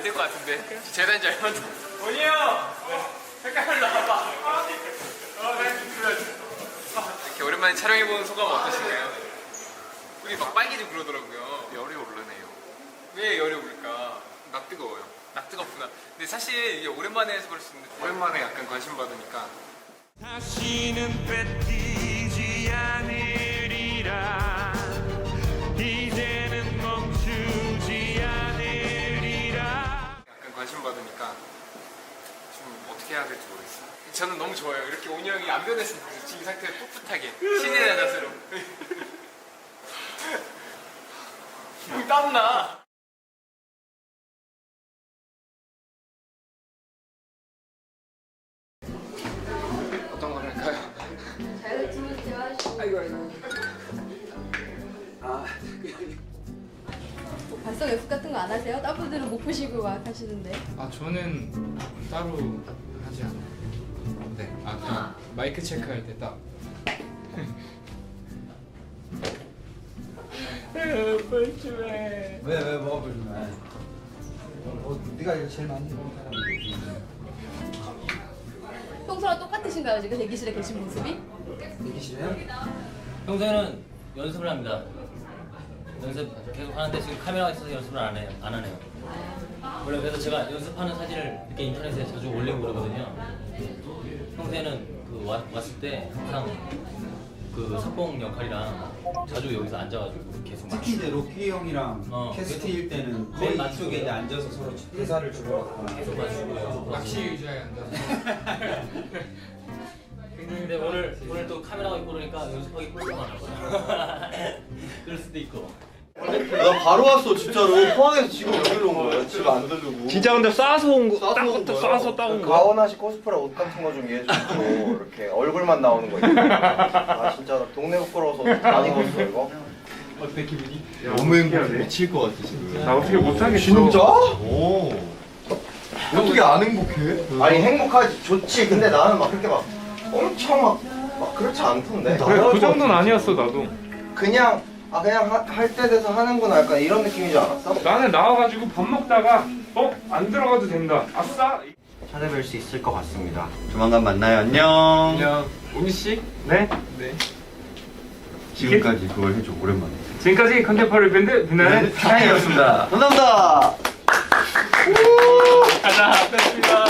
안 될 것 같은데. 재단인 줄 알았는데. 원이 형! 잠깐만 나와봐. 이렇게 오랜만에 촬영해보는 소감 어떠신가요? 우리 막 빨개지고 그러더라고요. 열이 오르네요. 왜 열이 오를까? 나 뜨거워요. 나 뜨겁구나. 근데 사실 이게 오랜만에 해서 그럴 수 있는데 오랜만에 약간 관심 받으니까 다시는 뺏기지 않으 관심 받으니까 좀 어떻게 해야 될지 모르겠어요. 저는 너무 좋아요. 이렇게 온이 형이 안 변했으면 좋겠어요. 지금 이 상태에 풋풋하게 신의 나 자세로. 형 땀나. 어떤 걸 할까요? 자유투 대화하시고 아이고 아이고. 뭐 발성 연습 같은 거 안 하세요? 다른 분들은 못 보시고 막 하시는데 아 저는 따로 하지 않아요. 네. 아 그냥 마이크 체크할 때 딱. 왜왜 뭐가 불편해? 어, 네가 이거 제일 많이 먹는 사람이지. 평소랑 똑같으신가요 지금 대기실에 계신 모습이? 싫어요? 평소에는 연습을 합니다. 연습 계속 하는데 지금 카메라가 있어서 연습을 안 해요. 안 하네요. 원래 그래서 제가 연습하는 사진을 이렇게 인터넷에 자주 올리고 그러거든요. 평소에는 그 와- 왔을 때 항상 그 석봉 역할이랑 자주 여기서 앉아가지고 계속 막 특히 이제 로키 형이랑 어, 캐스트일 때는 맨 거의 맞추고 이쪽에 이제 앉아서 서로 대사를 주고받거나 계속 맞추고요. 낚시 의자에 앉아서. 근데 오늘 오늘 또 카메라가 있고 그러니까 연습하기 꿀꿀하나 봐요. 그럴 수도 있고. 나 바로 왔어 진짜로 포항에서 지금 여기로 온 거야 집 안 들르고 진짜 근데 싸서 온 거, 싸서 딱 온 거야. 싸서 따온 그 거야. 가오나시 코스프레 옷 같은 거좀 해주고 이렇게 얼굴만 나오는 거 있잖아 아 진짜 나 동네 부끄러워서 안 입었어 이거 너무 행복해 미칠 것 같아 지금 나 어떻게 못하겠어. 진짜? 오 어떻게 안 행복해? 아니 행복하지 좋지 근데 나는 막 그렇게 막 엄청 막, 막 그렇지 않던데 그래, 그 정도는 아니었어, 나도. 그냥 아 그냥 할때 돼서 하는구나 약간 이런 느낌이지 않았어? 나는 나와가지고 밥 먹다가, 어? 안 들어가도 된다. 아싸! 찾아뵐 수 있을 것 같습니다 조만간 만나요 안녕 안녕. 우미 씨? 네? 네. 지금까지 그걸 해줘 오랜만에 지금까지 컨템퍼리 밴드 빛나는 차이였습니다 감사합니다 가자, 뺐습니다.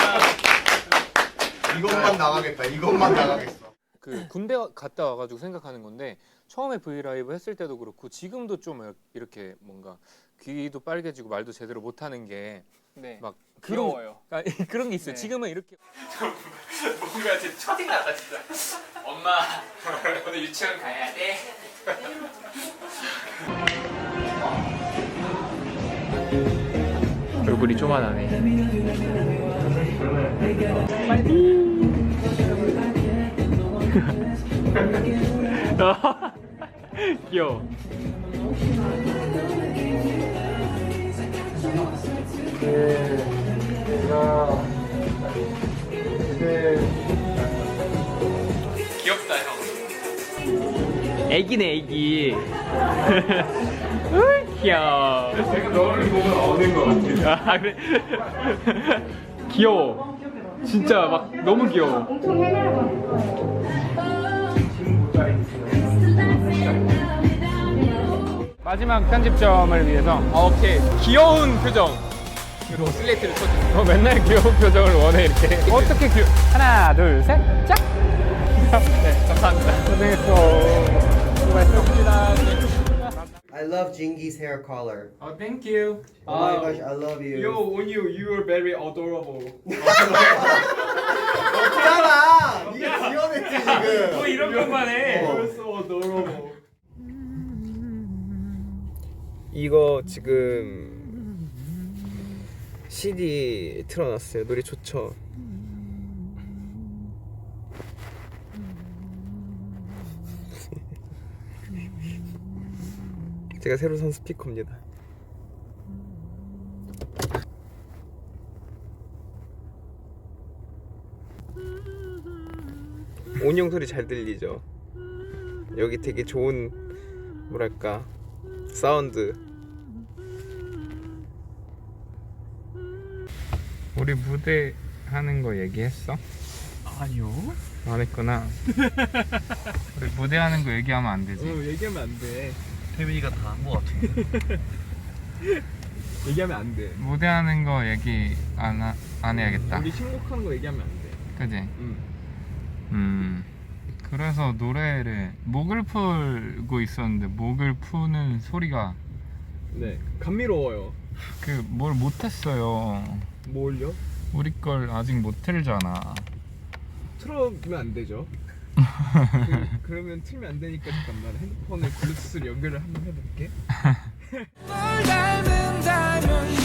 이것만 나가겠다 이것만 나가겠어 그 군대 갔다 와가지고 생각하는 건데 처음에 브이 라이브 했을 때도 그렇고 지금도 좀 이렇게 뭔가 귀도 빨개지고 말도 제대로 못하는 게막 그런 아, 그런 게 있어요. 지금은 이렇게 뭔가 제 첫인 같다 진짜. 엄마 오늘 유치원 가야 돼. 얼굴이 조만하네. 귀여워. 귀엽다 형. 애기네 애기. 귀여워. 내가 너를 보면 어는 거 같아. 아 그래? 귀여워. 진짜 막 너무 귀여워. 마지막 편집점을 위해서. 아, 오케이. 귀여운 표정. 으로 슬레이트를 쳐주세요. 어, 맨날 귀여운 표정을 원해 이렇게. 어떻게 귀여 하나 둘셋짝! 네, 감사합니다. 고생했어. 수고하셨습니다. I love Jingy's hair color. 어, thank you. Oh my gosh I love you. Yo, on you, you are very adorable. 없잖아! 네가 지어냈지 지금. 뭐 이런 것만 해. 어. You're so adorable. 이거 지금 CD 틀어놨어요. 노래 좋죠. 제가 새로 산 스피커입니다. 온영 소리 잘 들리죠? 여기 되게 좋은 뭐랄까 사운드 우리 무대 하는 거 얘기했어? 아니요. 안 했구나. 우리 무대 하는 거 얘기하면 안 되지. 얘기하면 안 돼. 태민이가 다 한 거 같은데. 얘기하면 안 돼. 무대 하는 거 얘기 안, 하- 안 해야겠다. 신곡한 거 얘기하면 안 돼. 그지? 응. 음. 그래서 노래를 목을 풀고 있었는데 목을 푸는 소리가 네. 감미로워요. 그 뭘 못했어요. 뭘요? 우리 걸 아직 못 틀잖아. 틀어주면 안 되죠. 그, 그러면 틀면 안 되니까 잠깐만 핸드폰을 블루투스로 연결을 한번 해볼게. 널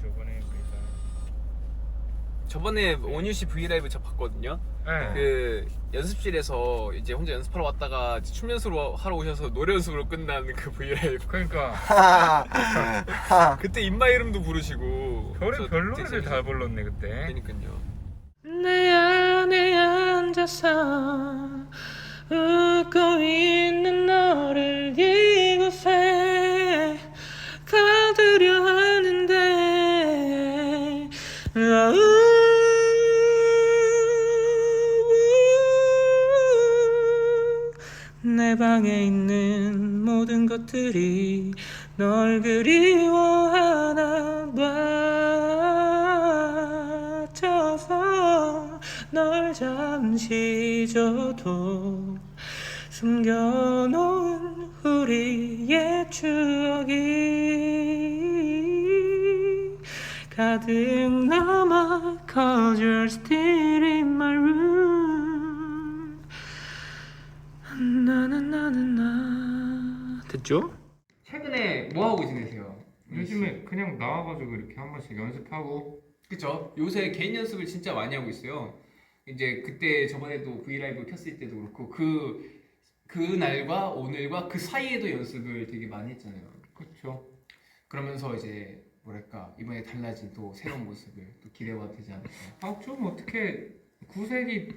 저번에 그랬잖아. 저번에 온유 씨 브이라이브 저 봤거든요. 네. 그 연습실에서 이제 혼자 연습하러 왔다가 춤 연습을 하러 오셔서 노래 연습으로 끝난 그 브이라이브. 그러니까 그때 인마 이름도 부르시고. 별이 저별 되게 노래를 다 불렀네 그때. 그러니까요. 내 안에 앉아서 웃고 있는 내 방에 있는 모든 것들이 널 그리워하나 봐 젖어서 널 잠시 줘도 숨겨놓은 우리의 추억이 가득 남아 Cause you're still in my room 나나나나나 됐죠? 최근에 뭐 하고 지내세요? 요즘에 그냥 나와가지고 이렇게 한 번씩 연습하고 그쵸. 요새 개인 연습을 진짜 많이 하고 있어요. 이제 그때 저번에도 브이라이브 켰을 때도 그렇고 그 그날과 오늘과 그 사이에도 연습을 되게 많이 했잖아요. 그렇죠. 그러면서 이제 뭐랄까 이번에 달라진 또 새로운 모습을 또 기대가 되지 않을까. 아좀 어떻게 구색이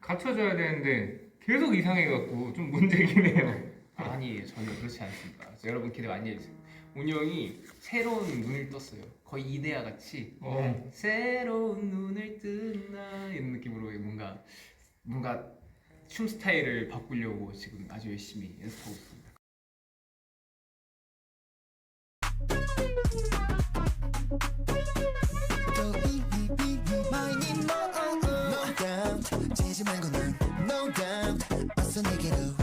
갖춰져야 되는데 계속 이상해갖고 좀 문제긴 해요. 아니에요. 전혀 그렇지 않습니다. 여러분 기대 많이 해주세요. 운이 형이 새로운 눈을 떴어요. 거의 이데아 같이 어. 새로운 눈을 뜨나 이런 느낌으로 뭔가 뭔가 춤 스타일을 바꾸려고 지금 아주 열심히 연습하고 있습니다. Doubt 재지 말고 난 No doubt 어서 내게로